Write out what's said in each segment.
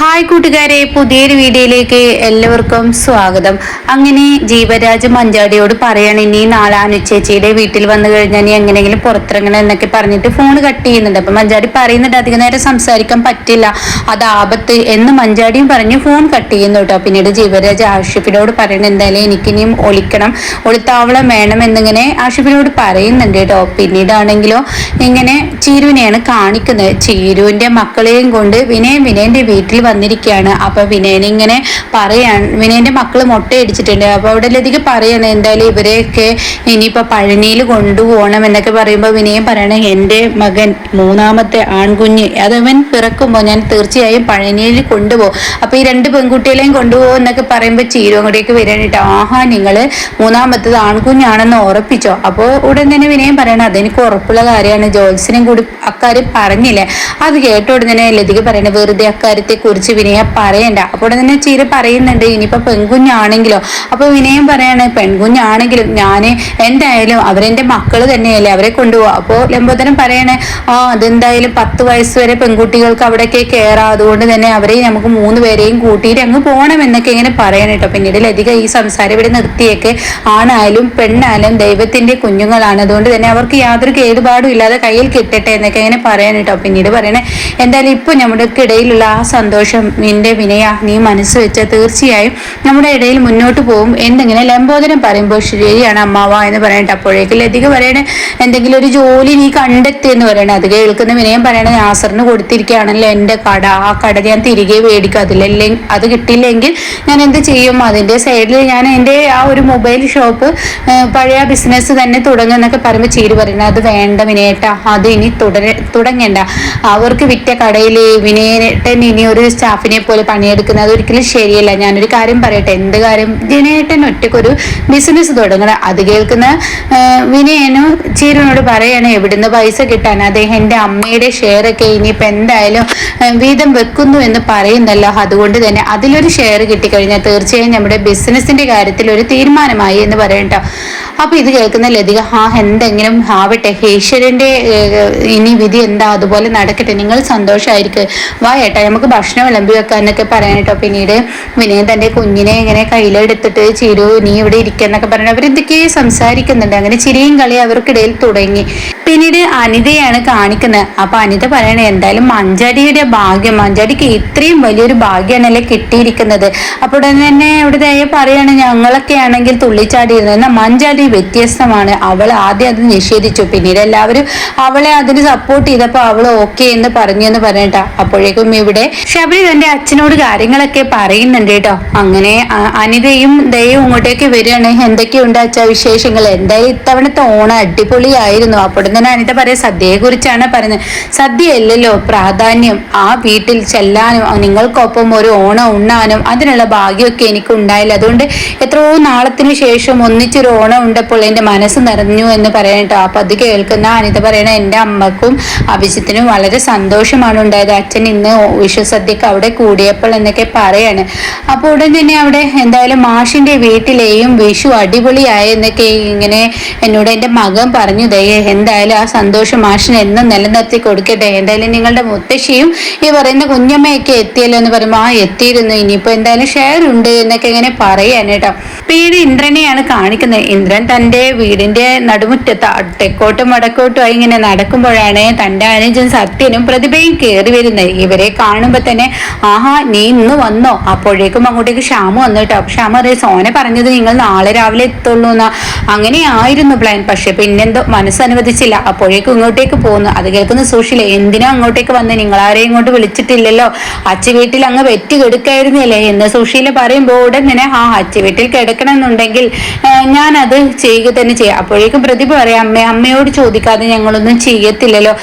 Hi കൂട്ടുകാരെ പുതിയൊരു വീഡിയോയിലേക്ക് എല്ലാവർക്കും സ്വാഗതം. അങ്ങനെ ജീവരാജ് മഞ്ചാടിയോട് പറയാണ് ഇനി നാളെ അനുചേച്ചിയുടെ വീട്ടിൽ വന്നു കഴിഞ്ഞാൽ നീ എങ്ങനെയെങ്കിലും പുറത്തിറങ്ങണം എന്നൊക്കെ പറഞ്ഞിട്ട് ഫോൺ കട്ട് ചെയ്യുന്നുണ്ട്. അപ്പം മഞ്ചാടി പറയുന്നുണ്ട് അധികം നേരം സംസാരിക്കാൻ പറ്റില്ല അത് ആപത്ത് എന്ന് മഞ്ചാടിയും പറഞ്ഞ് ഫോൺ കട്ട് ചെയ്യുന്നു കേട്ടോ. പിന്നീട് ജീവരാജ് ആഷിഫിനോട് പറയുന്നത് എന്തായാലും എനിക്കിനിയും ഒളിക്കണം ഒളിത്താവളം വേണം എന്നിങ്ങനെ ആഷിഫിനോട് പറയുന്നുണ്ട് കേട്ടോ. പിന്നീടാണെങ്കിലോ ഇങ്ങനെ ചീരുവിനെയാണ് കാണിക്കുന്നത്. ചീരുവിന്റെ മക്കളെയും കൊണ്ട് വിനയം വിനയന്റെ വീട്ടിൽ വന്നിരിക്കുകയാണ്. അപ്പൊ വിനയൻ ഇങ്ങനെ പറയാണ് വിനയന്റെ മക്കൾ മുട്ടയടിച്ചിട്ടുണ്ട്. അപ്പൊ അവിടെ ലതിക്ക് പറയാണ് എന്തായാലും ഇവരെയൊക്കെ ഇനിയിപ്പോ പഴനിയിൽ കൊണ്ടുപോകണം എന്നൊക്കെ പറയുമ്പോൾ വിനയൻ പറയണ എന്റെ മകൻ മൂന്നാമത്തെ ആൺകുഞ്ഞ് അതവൻ പിറക്കുമ്പോൾ ഞാൻ തീർച്ചയായും പഴനിയിൽ കൊണ്ടുപോകും. അപ്പൊ ഈ രണ്ട് പെൺകുട്ടികളെയും കൊണ്ടുപോകും എന്നൊക്കെ പറയുമ്പോൾ ചീരു അങ്ങോട്ടേക്ക് വരാനിട്ട് ആഹാ നിങ്ങൾ മൂന്നാമത്തത് ആൺകുഞ്ഞാണെന്ന് ഉറപ്പിച്ചോ? അപ്പോൾ ഉടൻ തന്നെ വിനയം പറയണം അതെനിക്ക് ഉറപ്പുള്ള കാര്യമാണ്. ജോത്സിനും കൂടി അക്കാര്യം പറഞ്ഞില്ലേ? അത് കേട്ട ഉടനെ ലതിക പറയണേ വെറുതെ അക്കാര്യത്തെ കുറിച്ച് വിനയ പറയണ്ട. അപ്പോൾ തന്നെ ചീര പറയുന്നുണ്ട് ഇനിയിപ്പോ പെൺകുഞ്ഞാണെങ്കിലോ? അപ്പൊ വിനയം പറയാണ് പെൺകുഞ്ഞാണെങ്കിലും ഞാൻ എന്തായാലും അവരെന്റെ മക്കൾ തന്നെയല്ലേ അവരെ കൊണ്ടുപോകും അപ്പോൾ ലംബോദരൻ പറയണേ ആ അതെന്തായാലും പത്ത് വയസ്സ് വരെ പെൺകുട്ടികൾക്ക് അവിടെയൊക്കെ കയറാം അതുകൊണ്ട് തന്നെ അവരെ നമുക്ക് മൂന്ന് പേരെയും കൂട്ടിയിട്ട് അങ്ങ് പോകണം എന്നൊക്കെ ഇങ്ങനെ പറയണം കേട്ടോ. പിന്നീട് ലതിക ഈ സംസാരം ഇവിടെ നിർത്തിയൊക്കെ. ആണായാലും പെണ്ണായാലും ദൈവത്തിന്റെ കുഞ്ഞുങ്ങളാണ്. അതുകൊണ്ട് തന്നെ അവർക്ക് യാതൊരു കേടുപാടും ഇല്ലാതെ കയ്യിൽ കിട്ടട്ടെ എന്നൊക്കെ ഇങ്ങനെ പറയാൻ കേട്ടോ. പിന്നീട് പറയണേ എന്തായാലും ഇപ്പൊ നമ്മുടെ ഇടയിലുള്ള ആ സന്തോഷം നിന്റെ വിനയ നീ മനസ്സ് വെച്ച തീർച്ചയായും നമ്മുടെ ഇടയിൽ മുന്നോട്ട് പോകും എന്തെങ്കിലും ലംബോദരം പറയുമ്പോൾ ശരിയാണ് അമ്മാവ എന്ന് പറയട്ടെ അപ്പോഴേക്കും ലതിക പറയണേ എന്തെങ്കിലും ഒരു ജോലി നീ കണ്ടെത്തി എന്ന് പറയണേ അത് കേൾക്കുന്ന വിനയം പറയണേ നാസറിന് കൊടുത്തിരിക്കുകയാണല്ലോ എന്റെ കട. ആ കട ഞാൻ തിരികെ മേടിക്കും. അതിലല്ലേ അത് കിട്ടിയില്ലെങ്കിൽ ഞാൻ എന്ത് ചെയ്യും? അതിന്റെ സൈഡിൽ ഞാൻ എന്റെ ആ ഒരു മൊബൈൽ ഷോപ്പ് പഴയ ബിസിനസ് തന്നെ തുടങ്ങുന്നൊക്കെ പറയുമ്പോൾ ചീര് പറയുന്നത് അത് വേണ്ട വിനയേട്ട. അത് ഇനി തുടര തുടങ്ങണ്ട. അവർക്ക് വിറ്റ കടയിൽ വിനയേട്ടൻ ഇനി ഒരു സ്റ്റാഫിനെ പോലെ പണിയെടുക്കുന്നത് അതൊരിക്കലും ശരിയല്ല. ഞാനൊരു കാര്യം പറയട്ടെ എന്ത് കാര്യം? വിനയേട്ടൻ ഒറ്റക്കൊരു ബിസിനസ് തുടങ്ങണം. അത് കേൾക്കുന്ന വിനയനും ചീരനോട് പറയാണ് എവിടുന്ന് പൈസ കിട്ടാൻ? അദ്ദേഹം എന്റെ അമ്മയുടെ ഷെയർ ഒക്കെ ഇനിയിപ്പോൾ എന്തായാലും വീതം വെക്കുന്നു എന്ന് പറയുന്നല്ലോ. അതുകൊണ്ട് തന്നെ അതിലൊരു ഷെയർ കിട്ടിക്കഴിഞ്ഞാൽ തീർച്ചയായും നമ്മുടെ ബിസിനസിന്റെ കാര്യത്തിൽ ഒരു തീരുമാനമായി എന്ന് പറയട്ടോ അപ്പൊ ഇത് കേൾക്കുന്ന ലതിക ആ എന്തെങ്കിലും ആവട്ടെ. ഈശ്വരന്റെ ഇനി വിധി എന്താ? അതുപോലെ നടക്കട്ടെ. നിങ്ങൾ സന്തോഷമായിരിക്കും വാ ഏട്ടാ നമുക്ക് ഭക്ഷണം വിളമ്പി വെക്കാന്നൊക്കെ പറയാൻ കേട്ടോ പിന്നീട് വിനയൻ തന്റെ കുഞ്ഞിനെ ഇങ്ങനെ കയ്യിലെടുത്തിട്ട് ചിരു നീ ഇവിടെ ഇരിക്കുന്നൊക്കെ പറഞ്ഞു അവരെന്തൊക്കെയോ സംസാരിക്കുന്നുണ്ട്. അങ്ങനെ ചിരിയും കളി അവർക്കിടയിൽ തുടങ്ങി. പിന്നീട് അനിതയാണ് കാണിക്കുന്നത്. അപ്പൊ അനിത പറയണേ എന്തായാലും മഞ്ചാടിയുടെ ഭാഗ്യം മഞ്ചാടിക്ക് ഇത്രയും വലിയൊരു ഭാഗ്യമാണല്ലേ കിട്ടിയിരിക്കുന്നത്. അപ്പോൾ തന്നെ ഇവിടെ ദയ പറയാണ് ഞങ്ങളൊക്കെ ആണെങ്കിൽ തുള്ളിച്ചാടിയിരുന്നത് എന്നാൽ മഞ്ചാടി വ്യത്യസ്തമാണ്. അവൾ ആദ്യം അത് നിഷേധിച്ചു. പിന്നീട് എല്ലാവരും അവളെ അതിന് സപ്പോർട്ട് ചെയ്തപ്പോൾ അവൾ ഓക്കെ എന്ന് പറഞ്ഞു എന്ന് പറഞ്ഞിട്ടാ. അപ്പോഴേക്കും ഇവിടെ ശബരി തന്റെ അച്ഛനോട് കാര്യങ്ങളൊക്കെ പറയുന്നുണ്ട് കേട്ടോ. അങ്ങനെ അനിതയും ദയയും ഇങ്ങോട്ടേക്ക് വരികയാണ്. എന്തൊക്കെയുണ്ട് അച്ഛ വിശേഷങ്ങൾ? എന്തായാലും ഇത്തവണത്തെ ഓണം അടിപൊളിയായിരുന്നു. അപ്പോൾ തന്നെ അനിത പറയ സദ്യയെ കുറിച്ചാണ് പറയുന്നത്. സദ്യ അല്ലല്ലോ പ്രാധാന്യം. ആ വീട്ടിൽ ചെല്ലാനും നിങ്ങൾക്കൊപ്പം ഒരു ഓണം ഉണ്ണാനും അതിനുള്ള ഭാഗ്യമൊക്കെ എനിക്ക് ഉണ്ടായില്ല അതുകൊണ്ട് എത്രയോ നാളത്തിന് ശേഷം ഒന്നിച്ചൊരു ഓണം ഉണ്ടപ്പോൾ എന്റെ മനസ്സ് നിറഞ്ഞു എന്ന് പറയണട്ടോ അപ്പൊ അത് കേൾക്കുന്ന അനിത പറയണ എന്റെ അമ്മക്കും അഭിജിത്തിനും വളരെ സന്തോഷമാണ് ഉണ്ടായത്. അച്ഛൻ ഇന്ന് വിശ്വസദ്യക്ക് അവിടെ കൂടിയപ്പോൾ എന്നൊക്കെ പറയാണ്. അപ്പോൾ ഉടൻ തന്നെ അവിടെ എന്തായാലും മാഷിന്റെ വീട്ടിലെയും വിഷു അടിപൊളിയായി എന്നൊക്കെ ഇങ്ങനെ എന്നോട് എന്റെ മകൻ പറഞ്ഞു. ദയ എന്തായാലും ആ സന്തോഷം മാഷിന് എന്നും നിലനിർത്തി കൊടുക്കട്ടെ. എന്തായാലും നിങ്ങളുടെ മുത്തശ്ശിയും ഈ പറയുന്ന കുഞ്ഞമ്മയൊക്കെ എത്തിയല്ലോ എന്ന് പറയുമ്പോൾ ആ എത്തിയിരുന്നു. ഇനിയിപ്പോ എന്തായാലും ഷെയർ ഉണ്ട് എന്നൊക്കെ ഇങ്ങനെ പറയാൻ കേട്ടോ. പിന്നീട് ഇന്ദ്രനെയാണ് കാണിക്കുന്നത്. ഇന്ദ്രൻ തന്റെ വീടിന്റെ നടുമുറ്റത്ത് തെക്കോട്ടും വടക്കോട്ടും ആയി ഇങ്ങനെ നടക്കുമ്പോഴാണ് തന്റെ അനുജൻ സത്യനും പ്രതിഭയും കയറി വരുന്നത്. ഇവരെ കാണുമ്പോൾ തന്നെ ആഹാ നീ ഇന്ന് വന്നോ? അപ്പോഴേക്കും അങ്ങോട്ടേക്ക് ക്ഷാമ വന്നു കേട്ടോ. ക്ഷാമ അറിയ സോനെ പറഞ്ഞത് നിങ്ങൾ നാളെ രാവിലെ എത്തുള്ളൂ എന്നാ അങ്ങനെ ആയിരുന്നു പ്ലാൻ പക്ഷെ പിന്നെന്തോ മനസ്സനുവദിച്ചില്ല. അപ്പോഴേക്കും ഇങ്ങോട്ടേക്ക് പോകുന്നു. അത് കേൾക്കുന്ന സുഷില എന്തിനാ അങ്ങോട്ടേക്ക് വന്ന്? നിങ്ങൾ ആരെയും ഇങ്ങോട്ട് വിളിച്ചിട്ടില്ലല്ലോ. അച്ഛ വീട്ടിൽ അങ്ങ് വെറ്റി കെടുക്കായിരുന്നില്ലേ? എന്ന് സുശീല പറയുമ്പോൾ ഉടനെ ആ അച്ഛ വീട്ടിൽ കിടക്കണമെന്നുണ്ടെങ്കിൽ ഞാൻ അത് ചെയ്യുക തന്നെ ചെയ്യാം. അപ്പോഴേക്കും പ്രതിഭ പറയാം അമ്മ അമ്മയോട് ചോദിക്കാതെ ഞങ്ങളൊന്നും ചെയ്യത്തില്ലല്ലോ.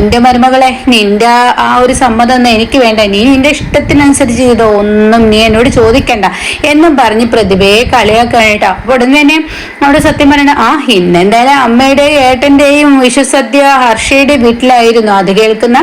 എന്റെ മരുമകളെ നിന്റെ ആ ഒരു സമ്മതം ഒന്നും എനിക്ക് വേണ്ട. നീ നിന്റെ ഇഷ്ടത്തിനനുസരിച്ച് ചെയ്തോ? ഒന്നും നീ എന്നോട് ചോദിക്കണ്ട. എന്നും പറഞ്ഞ് പ്രതിഭയെ കളിയാക്കാനായിട്ടാ അപ്പൊ ഉടൻ തന്നെ അവിടെ സത്യം പറയണ ആ ഇന്നെന്തായാലും അമ്മയുടെയും ഏട്ടന്റെയും വിഷുസദ്യ ഹർഷയുടെ വീട്ടിലായിരുന്നു. അത് കേൾക്കുന്ന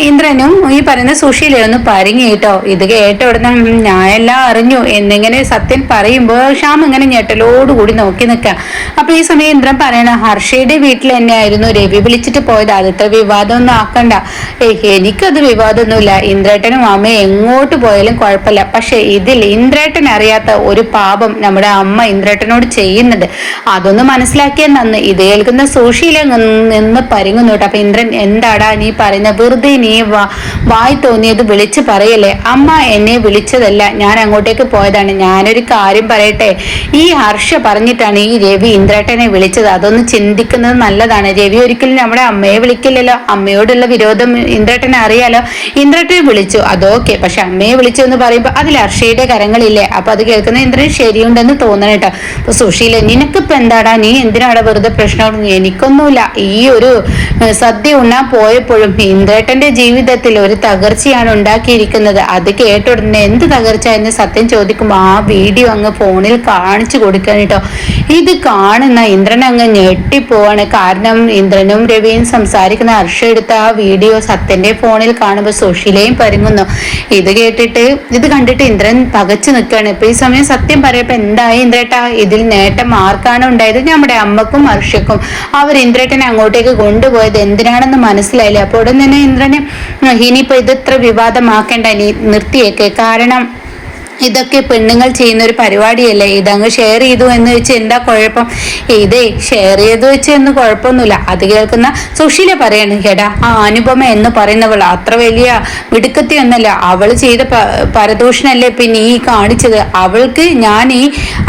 ഇന്ദ്രനും ഈ പറയുന്ന സുശീലയൊന്ന് പരിങ്ങി കേട്ടോ. ഇത് കേട്ട ഉടനെ "ഉം, ഞാനെല്ലാം അറിഞ്ഞു. എന്നിങ്ങനെ സത്യൻ പറയുമ്പോൾ ശ്യാം ഇങ്ങനെ ഞെട്ടലോടുകൂടി നോക്കി നിൽക്കുക അപ്പൊ ഈ സമയം ഇന്ദ്രൻ പറയണ ഹർഷയുടെ വീട്ടിൽ തന്നെയായിരുന്നു രവി വിളിച്ചിട്ട് പോയത്. അതിത്ര വിവാദമൊന്നും ആക്കണ്ട. ഏയ് എനിക്കത് വിവാദമൊന്നുമില്ല. ഇന്ദ്രേട്ടനും അമ്മയും എങ്ങോട്ട് പോയാലും കുഴപ്പമില്ല. പക്ഷെ ഇതിൽ ഇന്ദ്രേട്ടൻ അറിയാത്ത ഒരു പാപം നമ്മുടെ അമ്മ ഇന്ദ്രേട്ടനോട് ചെയ്യുന്നുണ്ട്. അതൊന്ന് മനസ്സിലാക്കിയാൽ നന്ന്. ഇത് കേൾക്കുന്ന സുശീല നിന്ന് പരിങ്ങുന്നു കേട്ടോ. അപ്പൊ ഇന്ദ്രൻ എന്താടാ നീ പറയുന്ന? വെറുതെ നീ വായി തോന്നിയത് വിളിച്ച് പറയല്ലേ? അമ്മ എന്നെ വിളിച്ചതല്ല. ഞാൻ അങ്ങോട്ടേക്ക് പോയതാണ്. ഞാനൊരു കാര്യം പറയട്ടെ? ഈ ഹർഷ പറഞ്ഞിട്ടാണ് ഈ രവി ഇന്ദ്രേട്ടനെ വിളിച്ചത്. അതൊന്ന് ചിന്തിക്കുന്നത് നല്ലതാണ്. രവി ഒരിക്കലും നമ്മുടെ അമ്മയെ വിളിക്കില്ലല്ലോ. അമ്മയോടുള്ള വിരോധം ഇന്ദ്രേട്ടനെ അറിയാലോ. ഇന്ദ്രേട്ടനെ വിളിച്ചു. അതോക്കെ പക്ഷെ അമ്മയെ വിളിച്ചു എന്ന് പറയുമ്പോൾ അതിൽ ഹർഷയുടെ കരങ്ങളില്ലേ? അപ്പൊ അത് കേൾക്കുന്ന ഇന്ദ്രൻ ശരിയുണ്ടെന്ന് തോന്നണേട്ടോ അപ്പൊ സുശീല നിനക്കിപ്പോ എന്താടാ? നീ എന്തിനാടാ വെറുതെ പ്രശ്നം എനിക്കൊന്നുമില്ല ഈ ഒരു സദ്യ ഉണ്ണാൻ പോയപ്പോഴും ഇന്ദ്രേട്ടന്റെ ജീവിതത്തിൽ ഒരു തകർച്ചയാണ് ഉണ്ടാക്കിയിരിക്കുന്നത്. അത് കേട്ടുടനെ എന്ത് തകർച്ച എന്ന് സത്യം ചോദിക്കുമ്പോൾ ആ വീഡിയോ അങ്ങ് ഫോണിൽ കാണിച്ചു കൊടുക്കാൻ കേട്ടോ. ഇത് കാണുന്ന ഇന്ദ്രൻ അങ്ങ് ഞെട്ടിപ്പോവാണ്. കാരണം ഇന്ദ്രനും രവിയും സംസാരിക്കുന്ന ഹർഷ എടുത്ത ആ വീഡിയോ സത്യന്റെ ഫോണിൽ കാണുമ്പോൾ സുഷിലയും പരുങ്ങുന്നു. ഇത് കേട്ടിട്ട് ഇത് കണ്ടിട്ട് ഇന്ദ്രൻ പകച്ചു നിൽക്കുകയാണ് ഇപ്പൊ ഈ സമയം സത്യം പറയപ്പോ എന്തായി ഇന്ദ്രേട്ടാ? ഇതിൽ നേട്ടം ആർക്കാണ് ഉണ്ടായത്? നമ്മുടെ അമ്മക്കും ഹർഷക്കും. അവർ ഇന്ദ്രേട്ടനെ അങ്ങോട്ടേക്ക് കൊണ്ടുപോയത് എന്തിനാണെന്ന് മനസ്സിലായില്ല. അപ്പോൾ ഉടൻ തന്നെ ഇന്ദ്രനെ ഇനിയിപ്പോൾ ഇത് വിവാദമാക്കേണ്ട നീ നിർത്തിയേക്ക്. കാരണം ഇതൊക്കെ പെണ്ണുങ്ങൾ ചെയ്യുന്ന ഒരു പരിപാടിയല്ലേ? ഇതങ്ങ് ഷെയർ ചെയ്തു എന്ന് വെച്ച് എന്താ കുഴപ്പം? ഇതേ ഷെയർ ചെയ്തു വെച്ച് എന്ന് കുഴപ്പമൊന്നുമില്ല. അത് കേൾക്കുന്ന സുശീല പറയാണ് കേടാ ആ അനുപമ എന്ന് പറയുന്നവൾ അത്ര വലിയ മിടുക്കത്തി ഒന്നല്ല അവൾ ചെയ്ത പരദൂഷണല്ലേ പിന്നെ ഈ കാണിച്ചത്? അവൾക്ക് ഞാൻ ഈ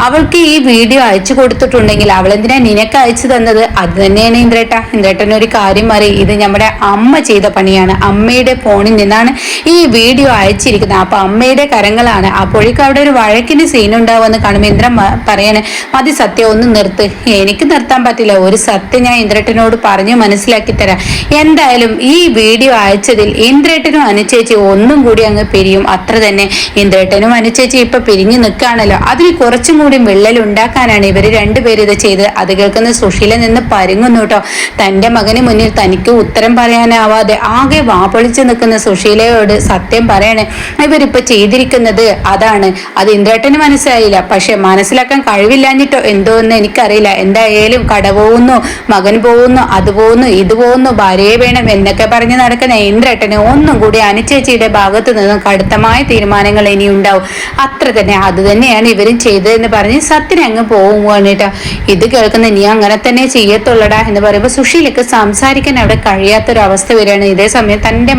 അവൾക്ക് ഈ വീഡിയോ അയച്ചു കൊടുത്തിട്ടുണ്ടെങ്കിൽ അവൾ എന്തിനാ നിനക്ക് അയച്ചു തന്നത്? അത് തന്നെയാണ് ഇന്ദ്രേട്ട. ഇന്ദ്രേട്ടൻ ഒരു കാര്യം മാറി ഇത് നമ്മുടെ അമ്മ ചെയ്ത പണിയാണ്. അമ്മയുടെ ഫോണിൽ നിന്നാണ് ഈ വീഡിയോ അയച്ചിരിക്കുന്നത്. അപ്പൊ അമ്മയുടെ കരങ്ങളാണ്. അപ്പോഴേക്കും അവിടെ ഒരു വഴക്കിന് സീൻ ഉണ്ടാവുമെന്ന് കാണുമ്പോൾ ഇന്ദ്രൻ പറയാണ് മതി സത്യം ഒന്ന് നിർത്ത്. എനിക്ക് നിർത്താൻ പറ്റില്ല. ഒരു സത്യം ഞാൻ ഇന്ദ്രേട്ടനോട് പറഞ്ഞു മനസ്സിലാക്കി തരാം. എന്തായാലും ഈ വീഡിയോ അയച്ചതിൽ ഇന്ദ്രേട്ടനും അനുചേച്ചി ഒന്നും കൂടി അങ്ങ് പിരിയും. അത്ര തന്നെ ഇന്ദ്രേട്ടനും അനുചേച്ചി ഇപ്പൊ പിരിഞ്ഞു നിൽക്കുകയാണല്ലോ. അതിന് കുറച്ചും കൂടി വിള്ളൽ ഉണ്ടാക്കാനാണ് ഇവർ രണ്ടുപേരും ഇത് ചെയ്ത് അത് കേൾക്കുന്ന സുശീല നിന്ന് പരുങ്ങുന്നു കേട്ടോ. തന്റെ മകന് മുന്നിൽ തനിക്ക് ഉത്തരം പറയാനാവാതെ ആകെ വാപൊളിച്ച് നിൽക്കുന്ന സുഷീലയോട് സത്യം പറയണേ ഇവരിപ്പോ ചെയ്തിരിക്കുന്നത് അതാണ് അത് ഇന്ദ്രേട്ടന് മനസ്സിലായില്ല. പക്ഷെ മനസ്സിലാക്കാൻ കഴിവില്ലാഞ്ഞിട്ടോ? എന്തോ എന്ന് എനിക്കറിയില്ല. എന്തായാലും കട പോകുന്നു മകൻ പോകുന്നു അത് പോകുന്നു ഇത് പോകുന്നു ഭാര്യയെ വേണം എന്നൊക്കെ പറഞ്ഞ് നടക്കുന്ന ഇന്ദ്രേട്ടന് ഒന്നും കൂടി അനുചേച്ചിയുടെ ഭാഗത്ത് നിന്നും കടുത്തമായ തീരുമാനങ്ങൾ ഇനി ഉണ്ടാവും അത്ര തന്നെ. അത് തന്നെയാണ് ഇവരും ചെയ്തതെന്ന് പറഞ്ഞ് സത്യനെ അങ്ങ് പോകുവാണ് കേട്ടോ. ഇത് കേൾക്കുന്ന നീ അങ്ങനെ തന്നെ ചെയ്യത്തുള്ളടാ എന്ന് പറയുമ്പോൾ സുശീലക്ക് സംസാരിക്കാൻ അവിടെ കഴിയാത്തൊരു അവസ്ഥ വരികയാണ്. ഇതേ സമയം തന്റെ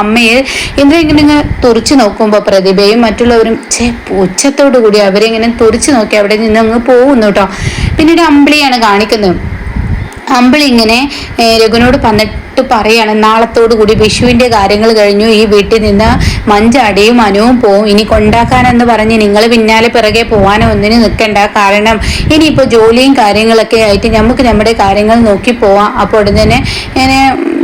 അമ്മയെ ഇന്ദ്ര ഇങ്ങനെ തുറച്ചു നോക്കുമ്പോൾ പ്രതിഭയും മറ്റുള്ളവരും ചേ പൂച്ചത്തോടു കൂടി അവരിങ്ങനെ തുറിച്ചു നോക്കി അവിടെ നിന്ന് അങ്ങ് പോകുന്നു കേട്ടോ പിന്നീട് അമ്പിളിയാണ് കാണിക്കുന്നത്. അമ്പിളി രഘുനോട് പറഞ്ഞിട്ട് പറയാണ് നാളത്തോടു കൂടി വിഷുവിന്റെ കാര്യങ്ങൾ കഴിഞ്ഞു ഈ വീട്ടിൽ നിന്ന് മഞ്ചാടിയും അനുവും പോവും. ഇനി കൊണ്ടാക്കാനെന്ന് പറഞ്ഞ് നിങ്ങൾ പിന്നാലെ പിറകെ പോവാനോ ഒന്നിനു നിൽക്കണ്ട. കാരണം ഇനിയിപ്പോൾ ജോലിയും കാര്യങ്ങളൊക്കെ ആയിട്ട് നമുക്ക് നമ്മുടെ കാര്യങ്ങൾ നോക്കി പോവാം. അപ്പോൾ ഉടൻ തന്നെ ഇങ്ങനെ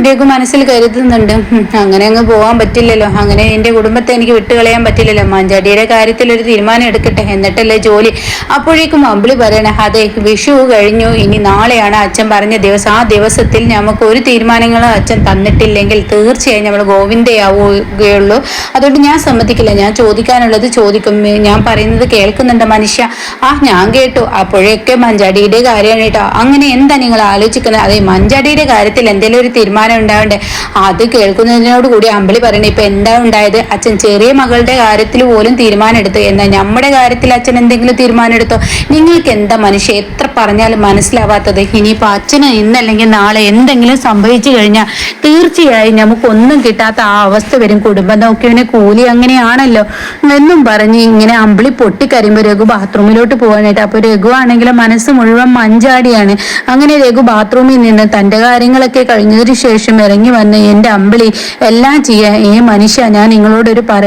രഘു മനസ്സിൽ കരുതുന്നുണ്ട്. അങ്ങനെ അങ്ങ് പോകാൻ പറ്റില്ലല്ലോ. അങ്ങനെ എന്റെ കുടുംബത്തെ എനിക്ക് വിട്ടുകളയാൻ പറ്റില്ലല്ലോ. മഞ്ചാടിയുടെ കാര്യത്തിൽ ഒരു തീരുമാനം എടുക്കട്ടെ. എന്നിട്ടല്ലേ ജോലി? അപ്പോഴേക്കും അമ്പിളി പറയണേ അതെ വിഷു കഴിഞ്ഞു. ഇനി നാളെയാണ് അച്ഛൻ പറഞ്ഞ ദിവസം ആ ദിവസത്തിൽ നമുക്ക് ഒരു തീരുമാനങ്ങളും അച്ഛൻ തന്നിട്ടില്ലെങ്കിൽ തീർച്ചയായും നമ്മൾ ഗോവിന്ദയാവുകയുള്ളൂ. അതുകൊണ്ട് ഞാൻ സമ്മതിക്കില്ല. ഞാൻ ചോദിക്കാനുള്ളത് ചോദിക്കും. ഞാൻ പറയുന്നത് കേൾക്കുന്നുണ്ട് മനുഷ്യ. ആ ഞാൻ കേട്ടു. അപ്പോഴൊക്കെ മഞ്ചാടിയുടെ കാര്യമാണ് കേട്ടോ. അങ്ങനെ എന്താ നിങ്ങൾ ആലോചിക്കുന്നത്? അതെ മഞ്ചാടിയുടെ കാര്യത്തിൽ എന്തെങ്കിലും ഒരു തീരുമാനം ഉണ്ടാവണ്ടേ? അത് കേൾക്കുന്നതിനോട് കൂടി അമ്പിളി പറയണേ ഇപ്പൊ എന്താ ഉണ്ടായത്? അച്ഛൻ ചെറിയ മകളുടെ കാര്യത്തിൽ പോലും തീരുമാനം എടുത്തു എന്നാൽ നമ്മുടെ കാര്യത്തിൽ അച്ഛൻ എന്തെങ്കിലും തീരുമാനം എടുത്തോ നിങ്ങൾക്ക് എന്താ മനുഷ്യ? എത്ര പറഞ്ഞാലും മനസ്സിലാവാത്തത്? ഇനിയിപ്പോ അച്ഛന് ഇന്നല്ലെങ്കിൽ നാളെ എന്തെങ്കിലും സംഭവിച്ചു കഴിഞ്ഞാൽ തീർച്ചയായും നമുക്കൊന്നും കിട്ടാത്ത ആ അവസ്ഥ വരും. കുടുംബം നോക്കിയവനെ കൂലി അങ്ങനെയാണല്ലോ. എന്നും പറഞ്ഞ് ഇങ്ങനെ അമ്പിളി പൊട്ടിക്കരയുമ്പോൾ രഘു ബാത്റൂമിലോട്ട് പോകാനായിട്ട്. അപ്പൊ രഘു ആണെങ്കിൽ മനസ്സ് മുഴുവൻ മഞ്ചാടിയാണ്. അങ്ങനെ രഘു ബാത്റൂമിൽ നിന്ന് തന്റെ കാര്യങ്ങളൊക്കെ കഴിഞ്ഞതിന് ശേഷം ഇറങ്ങി വന്ന് എന്റെ അമ്പിളി എല്ലാം ചെയ്യാൻ ഈ മനുഷ്യ ഞാൻ നിങ്ങളോടൊരു പറ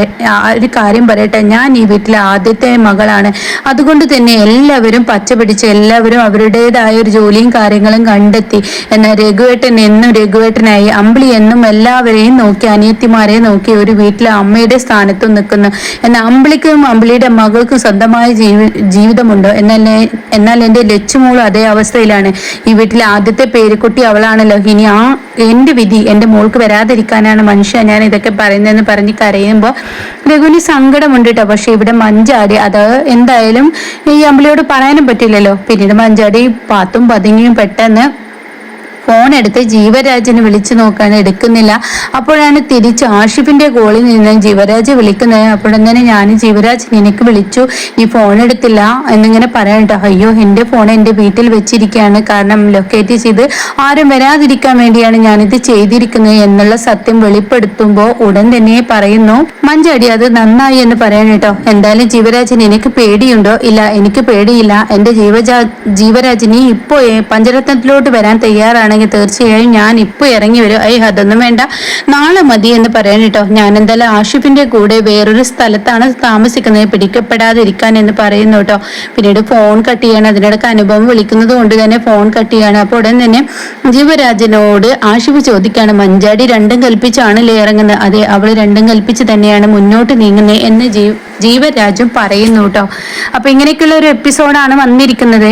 ഒരു കാര്യം പറയട്ടെ. ഞാൻ ഈ വീട്ടിലെ ആദ്യത്തെ മകളാണ്. അതുകൊണ്ട് തന്നെ എല്ലാവരും പച്ച പിടിച്ച് എല്ലാവരും അവരുടേതായ ഒരു ജോലിയും കാര്യങ്ങളും കണ്ട് കണ്ടെത്തി. എന്നാൽ രഘുവേട്ടൻ എന്നും രഘുവേട്ടനായി അമ്പിളി എന്നും എല്ലാവരെയും നോക്കി അനിയത്തിമാരെ നോക്കി ഒരു വീട്ടിലെ അമ്മയുടെ സ്ഥാനത്ത് നിൽക്കുന്നു. എന്നാൽ അമ്പിളിക്കും അമ്പിളിയുടെ മകൾക്കും സ്വന്തമായ ജീവി ജീവിതമുണ്ടോ? എന്നാൽ എന്നാൽ എന്റെ ലച്ചുമോളും അതേ അവസ്ഥയിലാണ്. ഈ വീട്ടിലെ ആദ്യത്തെ പേരുക്കുട്ടി അവളാണല്ലോ. ഇനി ആ എന്റെ വിധി എന്റെ മോൾക്ക് വരാതിരിക്കാനാണ് മനുഷ്യ ഞാൻ ഇതൊക്കെ പറയുന്നതെന്ന് പറഞ്ഞ് കരയുമ്പോൾ രഘുവിന് സങ്കടമുണ്ട് കേട്ടോ. പക്ഷെ ഇവിടെ മഞ്ചാടി അത് എന്തായാലും ഈ അമ്പിളിയോട് പറയാനും പറ്റില്ലല്ലോ. പിന്നീട് മഞ്ചാടി പാത്തും പതുങ്ങിയും പെട്ടെന്ന് ഫോൺ എടുത്ത് ജീവരാജിനെ വിളിച്ചു നോക്കാൻ എടുക്കുന്നില്ല. അപ്പോഴാണ് തിരിച്ച് ആഷിഫിന്റെ കോളിൽ നിന്ന് ജീവരാജ് വിളിക്കുന്നത്. അപ്പോഴങ്ങനെ ഞാൻ ജീവരാജ് നിനക്ക് വിളിച്ചു? നീ ഫോൺ എടുത്തില്ല? എന്നിങ്ങനെ പറയാനുണ്ട് അയ്യോ എന്റെ ഫോൺ എന്റെ വീട്ടിൽ വെച്ചിരിക്കുകയാണ്. കാരണം ലൊക്കേറ്റ് ചെയ്ത് ആരും വരാതിരിക്കാൻ വേണ്ടിയാണ് ഞാനിത് ചെയ്തിരിക്കുന്നത് എന്നുള്ള സത്യം വെളിപ്പെടുത്തുമ്പോൾ ഉടൻ തന്നെ പറയുന്നു മഞ്ചാടി അത് നന്നായി എന്ന് പറയാൻ കേട്ടോ. എന്തായാലും ജീവരാജൻ എനിക്ക് പേടിയുണ്ടോ? ഇല്ല എനിക്ക് പേടിയില്ല. എന്റെ ജീവജാ ജീവരാജിനി ഇപ്പോ പഞ്ചരത്നത്തിലോട്ട് വരാൻ തയ്യാറാണെങ്കിൽ തീർച്ചയായും ഞാൻ ഇപ്പൊ ഇറങ്ങി വരും. ഐ അതൊന്നും വേണ്ട. നാളെ മതി എന്ന് പറയാൻ കേട്ടോ. ഞാൻ എന്തായാലും ആഷിഫിന്റെ കൂടെ വേറൊരു സ്ഥലത്താണ് താമസിക്കുന്നത്. പിടിക്കപ്പെടാതിരിക്കാൻ എന്ന് പറയുന്നു കേട്ടോ. പിന്നീട് ഫോൺ കട്ട് ചെയ്യണം. അതിനിടക്ക് അനുഭവം വിളിക്കുന്നത് കൊണ്ട് തന്നെ ഫോൺ കട്ട് ചെയ്യാണ്. അപ്പോൾ ഉടൻ തന്നെ ജീവരാജനോട് ആഷിഫ് ചോദിക്കാണ് മഞ്ചാടി രണ്ടും കൽപ്പിച്ചാണല്ലേ ഇറങ്ങുന്നത്? അതെ അവൾ രണ്ടും കൽപ്പിച്ച് തന്നെയാണ് മുന്നോട്ട് നീങ്ങുന്നത് എന്ന് ജീവ ജീവരാജും പറയുന്നു കേട്ടോ. അപ്പൊ ഇങ്ങനെയൊക്കെയുള്ള ഒരു എപ്പിസോഡാണ് വന്നിരിക്കുന്നത്.